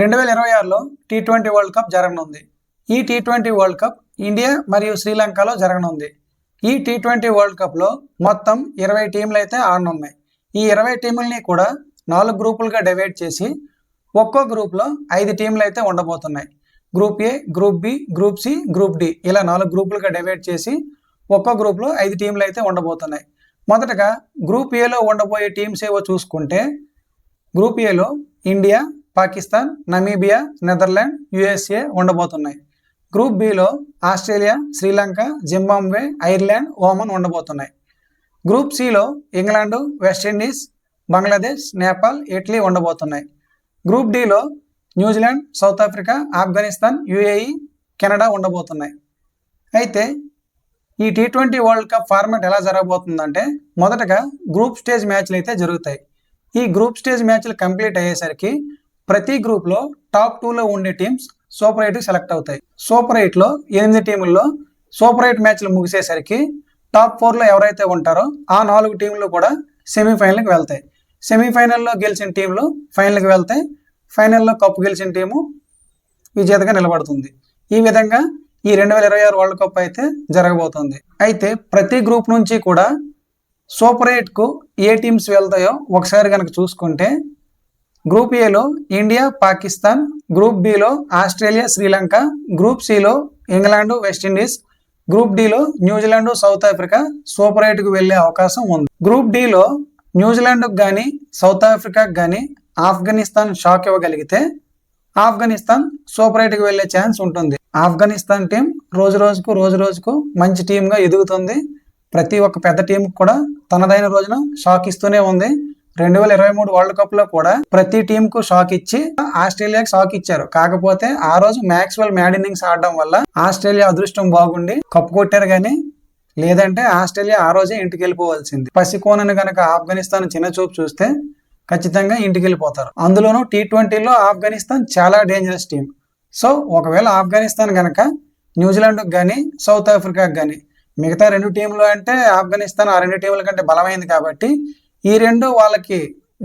రెండు వేల ఇరవై ఆరులో టీ ట్వంటీ వరల్డ్ కప్ జరగనుంది. ఈ T twenty world cup India మరియు శ్రీలంకలో జరగనుంది. ఈ టీ ట్వంటీ వరల్డ్ కప్లో మొత్తం ఇరవై టీంలు అయితే ఆడనున్నాయి. ఈ ఇరవై టీముల్ని కూడా నాలుగు గ్రూపులుగా డివైడ్ చేసి ఒక్కో గ్రూప్లో ఐదు టీంలు అయితే ఉండబోతున్నాయి. Group A group B group C group D ఇలా నాలుగు గ్రూపులుగా డివైడ్ చేసి ఒక్కో గ్రూప్లో ఐదు టీంలు అయితే ఉండబోతున్నాయి. మొదటగా గ్రూప్ ఏలో ఉండబోయే టీమ్స్ ఏవో చూసుకుంటే గ్రూప్ ఏలో India Pakistan Namibia Netherland USA ఉండబోతున్నాయి. Group below Australia Sri Lanka Zimbabwe Ireland Oman ఉండబోతున్నాయి. గ్రూప్ సిలో England West Indies Bangladesh Nepal Italy ఉండబోతున్నాయి. Group డిలో New Zealand South Africa Afghanistan UAE Canada ఉండబోతున్నాయి. అయితే ఈ T twenty world cup format ఎలా జరగబోతుందంటే మొదటగా గ్రూప్ స్టేజ్ మ్యాచ్లు అయితే జరుగుతాయి. ఈ గ్రూప్ స్టేజ్ మ్యాచ్లు కంప్లీట్ అయ్యేసరికి ప్రతి గ్రూప్లో టాప్ టూలో ఉండే టీమ్స్ సూపర్ ఎయిట్కి సెలెక్ట్ అవుతాయి. సూపర్ ఎయిట్లో ఎనిమిది టీముల్లో సూపర్ ఎయిట్ మ్యాచ్లు ముగిసేసరికి టాప్ ఫోర్లో ఎవరైతే ఉంటారో ఆ నాలుగు టీంలు కూడా సెమీఫైనల్కి వెళ్తాయి. సెమీఫైనల్లో గెలిచిన టీంలు ఫైనల్కి వెళ్తాయి. ఫైనల్లో కప్పు గెలిచిన టీము విజేతగా నిలబడుతుంది. ఈ విధంగా ఈ రెండు వేల ఇరవై ఆరు వరల్డ్ కప్ అయితే జరగబోతుంది. అయితే ప్రతి గ్రూప్ నుంచి కూడా సూపర్ ఎయిట్కు ఏ టీమ్స్ వెళ్తాయో ఒకసారి కనుక చూసుకుంటే గ్రూప్ ఏలో ఇండియా పాకిస్తాన్ గ్రూప్ బిలో ఆస్ట్రేలియా శ్రీలంక గ్రూప్ సిలో England West Indies group డిలో New Zealand South Africa super ఎయిట్కు వెళ్ళే అవకాశం ఉంది. గ్రూప్ డిలో న్యూజిలాండ్కు కానీ సౌత్ ఆఫ్రికాకు కానీ ఆఫ్ఘనిస్తాన్ షాక్ ఇవ్వగలిగితే ఆఫ్ఘనిస్తాన్ సూపర్ ఎయిట్కి వెళ్ళే ఛాన్స్ ఉంటుంది. ఆఫ్ఘనిస్తాన్ టీం రోజు రోజుకు రోజు రోజుకు మంచి టీంగా ఎదుగుతుంది. ప్రతి ఒక్క పెద్ద టీం కూడా తనదైన రోజున షాక్ ఇస్తూనే ఉంది. రెండు వేల ఇరవై మూడు వరల్డ్ కప్లో కూడా ప్రతి టీం కు షాక్ ఇచ్చి ఆస్ట్రేలియాకి షాక్ ఇచ్చారు. కాకపోతే ఆ రోజు మ్యాక్స్వెల్ మ్యాడ్ ఇన్నింగ్స్ ఆడడం వల్ల ఆస్ట్రేలియా అదృష్టం బాగుండి కప్పు కొట్టారు కానీ లేదంటే ఆస్ట్రేలియా ఆ రోజే ఇంటికి వెళ్ళిపోవాల్సింది. పసికోనని కనుక ఆఫ్ఘనిస్తాన్ చిన్న చూపు చూస్తే ఖచ్చితంగా ఇంటికి వెళ్ళిపోతారు. అందులోనూ టీ ట్వంటీలో ఆఫ్ఘనిస్తాన్ చాలా డేంజరస్ టీం సో ఒకవేళ ఆఫ్ఘనిస్తాన్ కనుక న్యూజిలాండ్కి కానీ సౌత్ ఆఫ్రికాకి కానీ మిగతా రెండు టీంలు అంటే ఆఫ్ఘనిస్తాన్ ఆ రెండు టీంల కంటే బలమైంది కాబట్టి ఈ రెండు వాళ్ళకి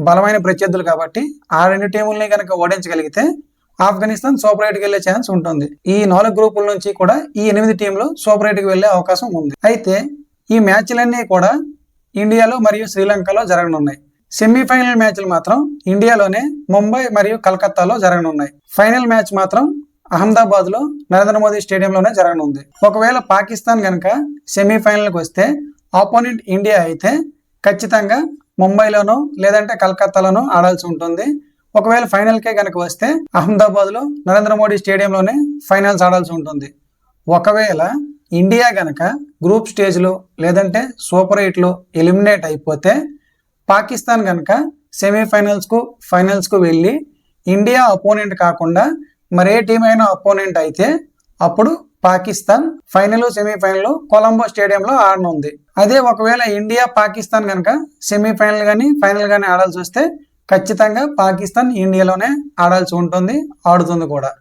బలమైన ప్రత్యర్థులు కాబట్టి ఆ రెండు టీముల్ని కనుక ఓడించగలిగితే ఆఫ్ఘనిస్తాన్ సూపర్ ఎయిట్కి వెళ్ళే ఛాన్స్ ఉంటుంది. ఈ నాలుగు గ్రూపుల నుంచి కూడా ఈ ఎనిమిది టీంలు సూపర్ ఎయిట్కి వెళ్ళే అవకాశం ఉంది. అయితే ఈ మ్యాచ్లన్నీ కూడా ఇండియాలో మరియు శ్రీలంకలో జరగనున్నాయి. సెమీఫైనల్ మ్యాచ్లు మాత్రం ఇండియాలోనే ముంబై మరియు కలకత్తాలో జరగనున్నాయి. ఫైనల్ మ్యాచ్ మాత్రం అహ్మదాబాద్లో నరేంద్ర మోదీ స్టేడియంలోనే జరగనుంది. ఒకవేళ పాకిస్తాన్ కనుక సెమీఫైనల్కి వస్తే ఆపోనెంట్ ఇండియా అయితే ఖచ్చితంగా ముంబైలోనో లేదంటే కలకత్తాలోనో ఆడాల్సి ఉంటుంది. ఒకవేళ ఫైనల్కే కనుక వస్తే అహ్మదాబాద్లో నరేంద్ర మోడీ స్టేడియంలోనే ఫైనల్స్ ఆడాల్సి ఉంటుంది. ఒకవేళ ఇండియా గనక గ్రూప్ స్టేజ్లో లేదంటే సూపర్ ఎయిట్లో ఎలిమినేట్ అయిపోతే పాకిస్తాన్ కనుక సెమీఫైనల్స్కు ఫైనల్స్కు వెళ్ళి ఇండియా అపోనెంట్ కాకుండా మరే టీం అయినా అపోనెంట్ అయితే అప్పుడు పాకిస్తాన్ ఫైనల్ సెమీఫైనల్ కొలంబో స్టేడియంలో ఆడనుంది. అదే ఒకవేళ ఇండియా పాకిస్తాన్ కనుక సెమీఫైనల్ కానీ ఫైనల్ కానీ ఆడాల్సి వస్తే ఖచ్చితంగా పాకిస్తాన్ ఇండియాలోనే ఆడాల్సి ఉంటుంది ఆడుతుంది కూడా.